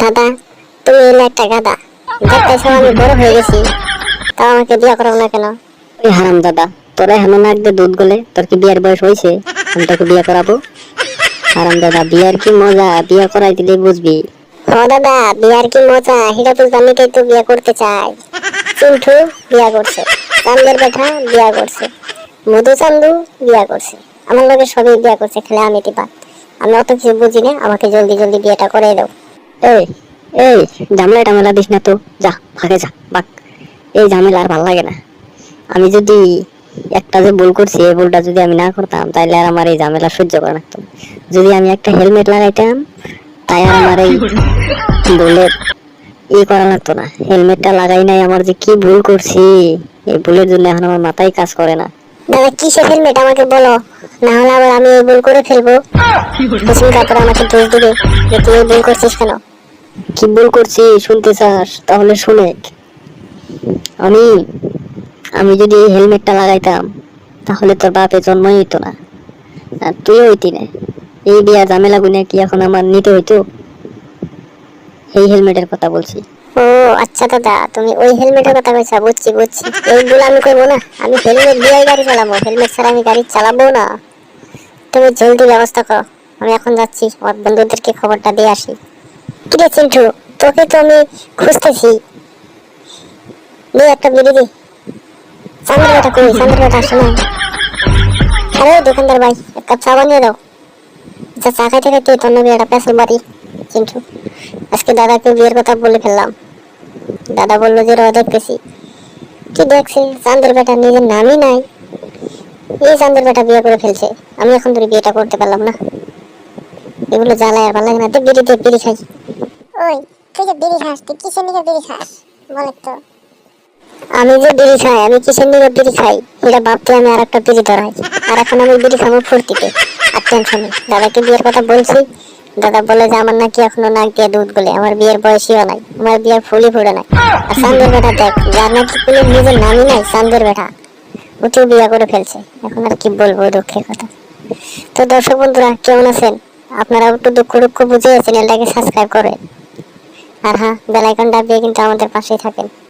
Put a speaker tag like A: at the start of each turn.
A: দাদা তুমি এলে একটা গাদা। দেখতেছো আমি বড় হয়ে গেছি। তাও আমাকে বিয়ে করাও না কেন?
B: ওই হারাম দাদা তোরা এখনও নাক দিয়ে দুধ গলে তোর কি বিয়ের বয়স হয়েছে? আমি তোকে বিয়ে করাবো? হারাম দাদা বিয়ার কি মজা? বিয়ে করাই দিলে বুঝবি।
A: ও দাদা বিয়ার কি মজা? হিরা তুই জানিতেই তো বিয়ে করতে চাই চিন্টু বিয়া করছে। চান্দের বেটা বিয়া করছে। মধু চান্দু বিয়া করছে। আমার লোকের সবই বিয়া করছে খেলে আমি টিপা আমি অত কিছু বুঝি না আমাকে জলদি জলদি বিয়েটা করে দাও।
B: এই এই ঝামেলা টামেলা দিস না তো। যা ফাঁকে যা বাক। এই ঝামেলা আর ভালো লাগে না। আমি যদি একটা যে ভুল করছি এই ভুলটা যদি আমি না করতাম তাহলে আর আমার এই ঝামেলা সহ্য করা লাগতো না। যদি আমি একটা হেলমেট লাগাইতাম তাই আর আমার এই ভুলের ই করা লাগতো না। হেলমেটটা লাগাই নাই আমার যে কি ভুল করছি এই ভুলের জন্য এখন আমার মাথায় কাজ করে না।
A: দাদা কিসের হেলমেট? আমাকে বলো। না হলে আবার আমি এই ভুল করে ফেলব। আমাকে দোষ দিবে। যে তুই এই ভুল করছিস কেন?
B: কি ভুল করছি শুনতে চাস? তাহলে শুনে আমি আমি যদি হেলমেটটা লাগাইতাম, তাহলে তোর বাপে জন্মই হইতো না। আর তুইও হইতি না। এই বিয়া ঝামেলা গুনে কি এখন আমার নিতে হইতো? এই হেলমেটের কথা বলছি।
A: ও আচ্ছা দাদা, তুমি ওই হেলমেটের কথা কইছা, বুঝছি বুঝছি। এই ভুল আমি করব না। আমি হেলমেট দিয়ে গাড়ি চালাবো। হেলমেট ছাড়া আমি গাড়ি চালাবো না। তুমি জলদি ব্যবস্থা করো। আমি এখন যাচ্ছি, আমার বন্ধুদেরকে খবরটা দিয়ে আসি। কিরে চিন্টু তোকে তো আমি খুঁজতেছি। একটা বিড়ি কই? আরে দোকানদার ভাই, এক কাপ চা বানিয়ে দাও। চা খাইতে খাইতে তোর নবী একটা বাড়ি চিন্টু আজকে দাদাকে বিয়ের কথা বলে ফেললাম। দাদা বলল যে র দেখতেছি। কি দেখছি? চান্দের বেটা নিজের নামই নাই। এই চান্দের বেটা বিয়ে করে ফেলছে। আমি এখন ধরে বিয়েটা করতে পারলাম না। এগুলো জ্বালায় আর ভালো লাগে না। তুই বিড়ি দিয়ে বিড়ি খাই। ওই, তুই যে বিড়ি খাস তুই কিসের নিকে বিড়ি খাস বলে তো আমি যে বিড়ি খাই আমি কিসের নিকে বিড়ি খাই এটা ভাবতে আমি আর একটা বিড়ি ধরাই আর এখন আমি বিড়ি খাব ফুর্তিতে। আর টেনশনে দাদাকে বিয়ের কথা বলছি। দাদা বলে যে আমার নাকি এখনও নাক দিয়ে দুধ গলে। আমার বিয়ের বয়সীও নাই। আমার বিয়ের ফুলই ফুটে নাই। আর চান্দের বেটা দেখ, যার নাকি কোনো নিজের নামই নাই চান্দের বেটা। ওকেও বিয়ে করে ফেলছে। এখন আর কি বলব দুঃখের কথা। তো দর্শক বন্ধুরা, কেমন আছেন? আপনারা একটু দুঃখ দুঃখ বুঝে চ্যানেলটাকে সাবস্ক্রাইব করেন আর হ্যাঁ বেলাইকনটা দিয়ে কিন্তু আমাদের পাশেই থাকেন।